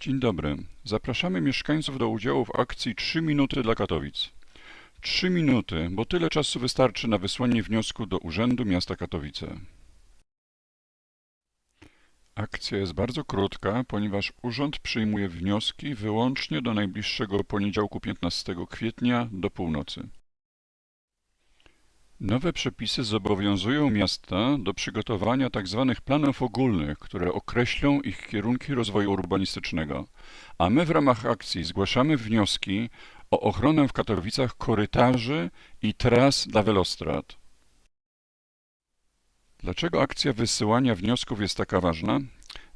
Dzień dobry. Zapraszamy mieszkańców do udziału w akcji 3 minuty dla Katowic. 3 minuty, bo tyle czasu wystarczy na wysłanie wniosku do Urzędu Miasta Katowice. Akcja jest bardzo krótka, ponieważ urząd przyjmuje wnioski wyłącznie do najbliższego poniedziałku 15 kwietnia do północy. Nowe przepisy zobowiązują miasta do przygotowania tzw. planów ogólnych, które określą ich kierunki rozwoju urbanistycznego, a my w ramach akcji zgłaszamy wnioski o ochronę w Katowicach korytarzy i tras dla welostrad. Dlaczego akcja wysyłania wniosków jest taka ważna?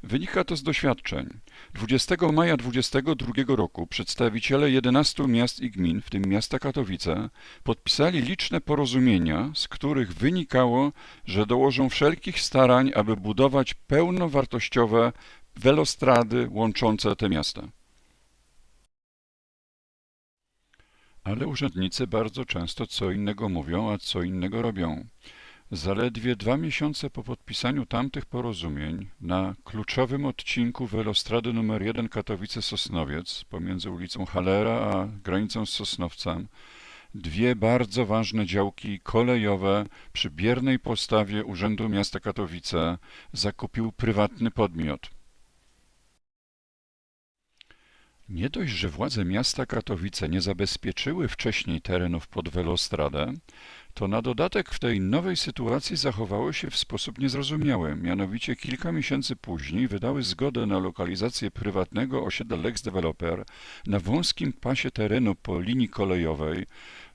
Wynika to z doświadczeń. 20 maja 2022 roku przedstawiciele 11 miast i gmin, w tym miasta Katowice, podpisali liczne porozumienia, z których wynikało, że dołożą wszelkich starań, aby budować pełnowartościowe welostrady łączące te miasta. Ale urzędnicy bardzo często co innego mówią, a co innego robią. Zaledwie dwa miesiące po podpisaniu tamtych porozumień na kluczowym odcinku welostrady nr 1 Katowice-Sosnowiec pomiędzy ulicą Halera a granicą z Sosnowcem dwie bardzo ważne działki kolejowe przy biernej postawie Urzędu Miasta Katowice zakupił prywatny podmiot. Nie dość, że władze miasta Katowice nie zabezpieczyły wcześniej terenów pod welostradę, to na dodatek w tej nowej sytuacji zachowały się w sposób niezrozumiały. Mianowicie kilka miesięcy później wydały zgodę na lokalizację prywatnego osiedla Lex Developer na wąskim pasie terenu po linii kolejowej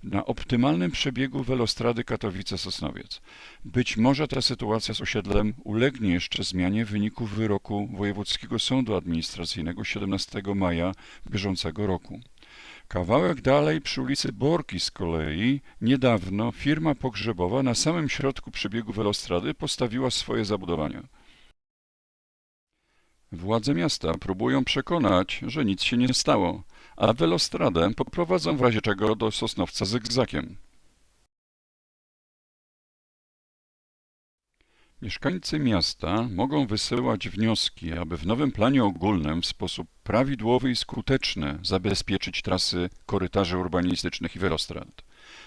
na optymalnym przebiegu welostrady Katowice-Sosnowiec. Być może ta sytuacja z osiedlem ulegnie jeszcze zmianie w wyniku wyroku Wojewódzkiego Sądu Administracyjnego 17 maja bieżącego roku. Kawałek dalej przy ulicy Borki z kolei niedawno firma pogrzebowa na samym środku przebiegu welostrady postawiła swoje zabudowania. Władze miasta próbują przekonać, że nic się nie stało, a welostradę poprowadzą w razie czego do Sosnowca zygzakiem. Mieszkańcy miasta mogą wysyłać wnioski, aby w nowym planie ogólnym w sposób prawidłowy i skuteczny zabezpieczyć trasy korytarzy urbanistycznych i welostrad.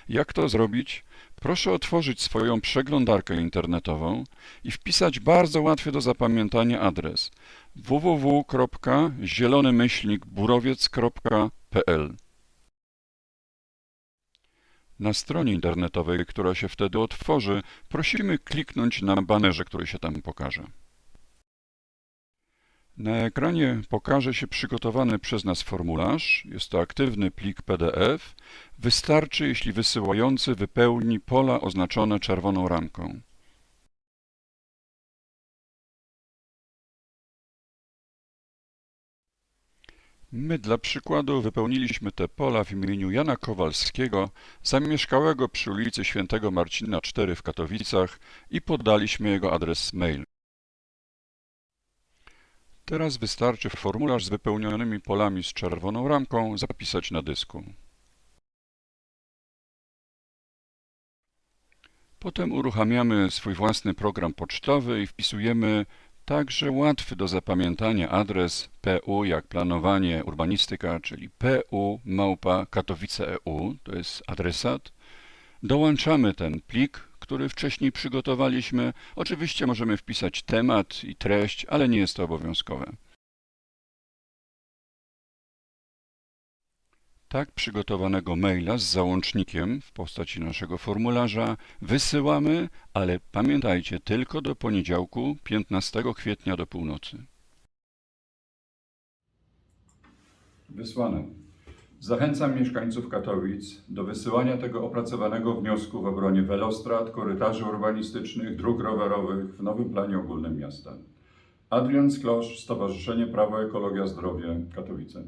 Jak to zrobić? Proszę otworzyć swoją przeglądarkę internetową i wpisać bardzo łatwy do zapamiętania adres www.zielonymyślnikburowiec.pl na stronie internetowej, która się wtedy otworzy, prosimy kliknąć na banerze, który się tam pokaże. Na ekranie pokaże się przygotowany przez nas formularz. Jest to aktywny plik PDF. Wystarczy, jeśli wysyłający wypełni pola oznaczone czerwoną ramką. My dla przykładu wypełniliśmy te pola w imieniu Jana Kowalskiego, zamieszkałego przy ulicy Świętego Marcina 4 w Katowicach i podaliśmy jego adres mail. Teraz wystarczy formularz z wypełnionymi polami z czerwoną ramką zapisać na dysku. Potem uruchamiamy swój własny program pocztowy i wpisujemy Także łatwy do zapamiętania adres pu jak planowanie urbanistyka, czyli pu małpa katowice.eu, to jest adresat. Dołączamy ten plik, który wcześniej przygotowaliśmy. Oczywiście możemy wpisać temat i treść, ale nie jest to obowiązkowe. Tak przygotowanego maila z załącznikiem w postaci naszego formularza wysyłamy, ale pamiętajcie tylko do poniedziałku 15 kwietnia do północy. Wysłane. Zachęcam mieszkańców Katowic do wysyłania tego opracowanego wniosku w obronie welostrad, korytarzy urbanistycznych, dróg rowerowych w nowym planie ogólnym miasta. Adrian Sklosz, Stowarzyszenie Prawo, Ekologia, Zdrowie, Katowice.